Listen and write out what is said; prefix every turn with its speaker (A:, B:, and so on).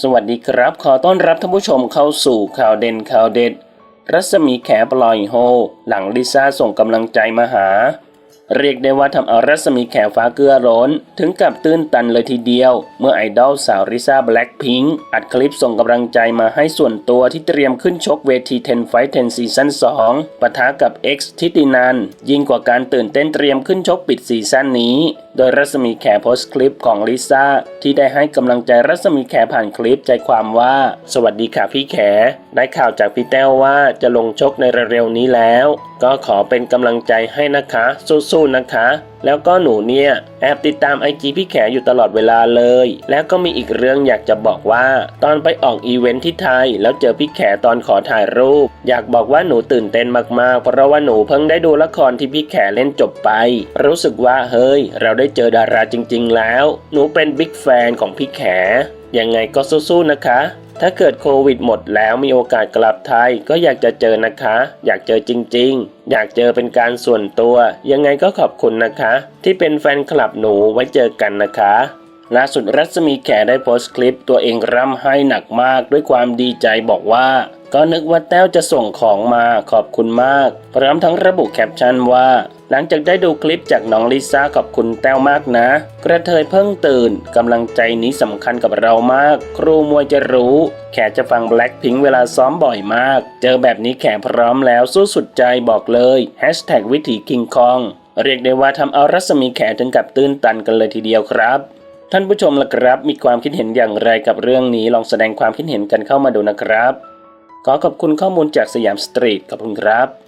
A: สวัสดีครับ ขอต้อนรับท่านผู้ชมเข้าสู่ข่าวเด่นข่าวเด็ด รัศมีแขปล่อยโฮ หลังลิซ่าส่งกำลังใจมาหา เรียกได้ว่าทำเอารัศมีแขฟ้าเกลือร้น ถึงกับตื้นตันเลยทีเดียว เมื่อไอดอลสาวลิซ่าแบล็คพิงค์อัดคลิปส่งกำลังใจมาให้ส่วนตัวที่เตรียมขึ้นชกเวที10 Fight 10ซีซั่น2ปะทะกับ X ทิตินันยิ่งกว่าการตื่นเต้นเตรียมขึ้นชกปิดซีซั่นนี้ โดยรัศมีแขโพสต์คลิปของลิซ่าที่ได้ให้กำลังใจรัศมีแขผ่านคลิปใจความว่า สวัสดีค่ะพี่แข ได้ข่าวจากพี่แต้วว่าจะลงชกในเร็วๆนี้แล้ว ก็ขอเป็นกำลังใจให้นะคะ สู้ๆนะคะ แล้วก็หนูเนี่ยแอบติดตามไอจีพี่แขอยู่ตลอดเวลาเลย แล้วก็มีอีกเรื่องอยากจะบอกว่า ตอนไปออกอีเวนท์ที่ไทย แล้วเจอพี่แขตอนขอถ่ายรูป อยากบอกว่าหนูตื่นเต้นมากๆ เพราะว่าหนูเพิ่งได้ดูละครที่พี่แขเล่นจบไป รู้สึกว่าเฮ้ย เราได้เจอดาราจริง ๆ แล้ว หนูเป็นบิ๊กแฟนของพี่แข ยังไงก็สู้ๆนะคะ ถ้าเกิดโควิดหมดแล้วมีโอกาสกลับไทยก็อยากจะเจอนะคะ อยากเจอจริง ๆ อยากเจอเป็นการส่วนตัว ยังไงก็ขอบคุณนะคะ ที่เป็นแฟนคลับหนูไว้เจอกันนะคะ ล่าสุดรัศมีแขได้โพสต์คลิปตัวเองร่ำไห้หนักมากด้วยความดีใจบอกว่าก็นึกว่าแต้วจะส่งของมาขอบคุณมาก พร้อมทั้งระบุแคปชั่นว่า หลังจากได้ดูคลิปจากน้องลิซ่าขอบคุณแต้วมากนะ กระเทยเพิ่งตื่นกำลังใจนี้สำคัญกับเรามาก ครูมวยจะรู้ แขจะฟังแบล็คพิงเวลาซ้อมบ่อยมาก เจอแบบนี้แขพร้อมแล้วสู้สุดใจบอกเลยแฮชแท็กวิถีคิงคองเรียกได้ว่าทำเอารัศมีแขถึงกับตื้นตันกันเลยทีเดียวครับ ท่านผู้ชมล่ะครับ มีความคิดเห็นอย่างไรกับเรื่องนี้ลองแสดงความคิดเห็นกันเข้ามาดูนะครับ ขอขอบคุณข้อมูลจากสยามสตรีทขอบคุณครับ